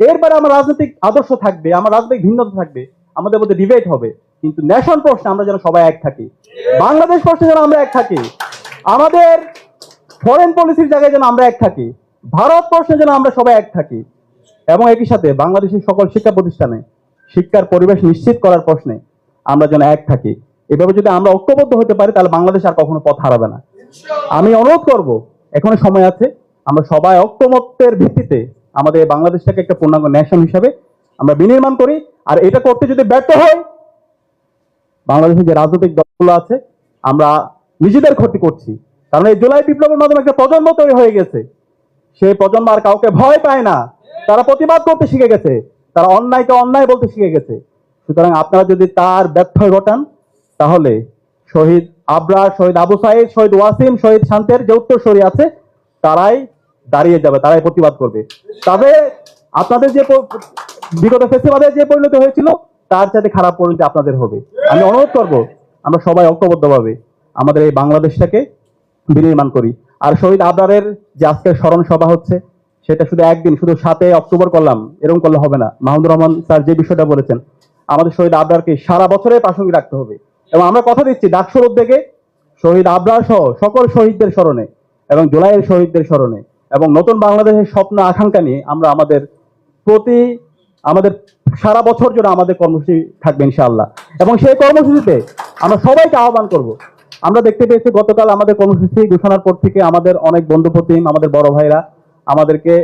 এরপরে আমার রাজনৈতিক আদর্শ থাকবে, আমার রাজনৈতিক ভিন্নতা থাকবে, আমাদের মধ্যে ডিবেট হবে। কিন্তু ন্যাশন প্রশ্নে আমরা যেন সবাই এক থাকি। বাংলাদেশ প্রশ্নে যেন আমরা এক থাকি। আমাদের ফরেন পলিসির জায়গায় যেন আমরা এক থাকি। ভারত প্রশ্নে যেন আমরা সবাই এক থাকি। এবং একই সাথে বাংলাদেশের সকল শিক্ষা প্রতিষ্ঠানে, শিক্ষার পরিবেশ নিশ্চিত করার প্রশ্নে আমরা যেন এক থাকি। এভাবে যদি আমরা ঐক্যবদ্ধ হতে পারি, তাহলে বাংলাদেশ আর কখনো পথ হারাবে না। আমি অনুরোধ করব, এখনও সময় আছে, আমরা সবাই ঐক্যমত্যের ভিত্তিতে আমাদের বাংলাদেশটাকে একটা পূর্ণাঙ্গ ন্যাশন হিসাবে আমরা বিনির্মাণ করি। আর এটা করতে যদি ব্যর্থ হয় বাংলাদেশের যে রাজনৈতিক দলগুলো আছে, আমরা নিজেদের ক্ষতি করছি। কারণ এই জুলাই বিপ্লবের মাধ্যমে একটা প্রজন্ম তৈরি হয়ে গেছে। সেই প্রজন্ম আর কাউকে ভয় পায় না। তারা প্রতিবাদ করতে শিখে গেছে। তারা অন্যায়কে অন্যায় বলতে শিখে গেছে। সুতরাং আপনারা যদি তার ব্যর্থ ঘটান, তাহলে শহীদ আবরার, শহীদ আবু সাইদ, শহীদ ওয়াসিম, শহীদ শান্তের যে উত্তরসূরি আছে, তারাই দাঁড়িয়ে যাবে, তারাই প্রতিবাদ করবে। তবে আপনাদের যে বিগত ফেস্টিভালে যে পরিণতি হয়েছিল, তার চাইতে খারাপ পরিণতি আপনাদের হবে। আমি অনুরোধ করব, আমরা সবাই ঐক্যবদ্ধভাবে আমাদের এই বাংলাদেশটাকে বিনির্মাণ করি। আর শহীদ আবরারের যে আজকের স্মরণ সভা হচ্ছে, সেটা শুধু একদিন, শুধু সাতই অক্টোবর করলাম, এরকম করলে হবে না। মাহমুদুর রহমান স্যার যে বিষয়টা বলেছেন, আমাদের শহীদ আবরারকে সারা বছরে প্রাসঙ্গিক রাখতে হবে। এবং আমরা কথা দিচ্ছি ডাকসুর উদ্যোগে শহীদ আবরার সহ সকল শহীদদের স্মরণে এবং জুলাইয়ের শহীদদের স্মরণে। এবং নতুন বাংলাদেশের স্বপ্ন, আকাঙ্ক্ষা নিয়ে আমরা আমাদের প্রতি, আমাদের সারা বছর জন্য আমাদের কর্মসূচি থাকবে ইনশাআল্লাহ। এবং সেই কর্মসূচিতে আমরা সবাইকে আহ্বান করব। আমরা দেখতে পেয়েছি গতকাল আমাদের কর্মসূচি ঘোষণার পর থেকে আমাদের অনেক বন্ধু প্রতিম আমাদের বড় ভাইরা আমাদেরকে,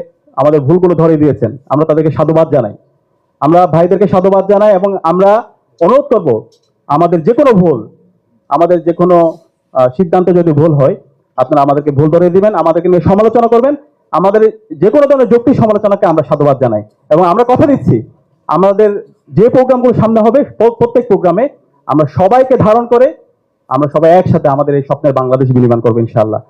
আমাদের ভুলগুলো ধরে দিয়েছেন। আমরা তাদেরকে সাধুবাদ জানাই। আমরা ভাইদেরকে সাধুবাদ জানাই এবং আমরা অনুরোধ করব, আমাদের যে কোনো ভুল, আমাদের যে কোনো সিদ্ধান্ত যদি ভুল হয় আপনারা আমাদেরকে ভুল ধরে দিবেন, আমাদেরকে নিয়ে সমালোচনা করবেন। আমাদের যে কোনো ধরনের যুক্তি সমালোচনাকে আমরা সাধুবাদ জানাই। এবং আমরা কথা দিচ্ছি, আমাদের যে প্রোগ্রামগুলো সামনে হবে প্রত্যেক প্রোগ্রামে আমরা সবাইকে ধারণ করে আমরা সবাই একসাথে আমাদের এই স্বপ্নের বাংলাদেশ বিনির্মাণ করব ইনশাআল্লাহ।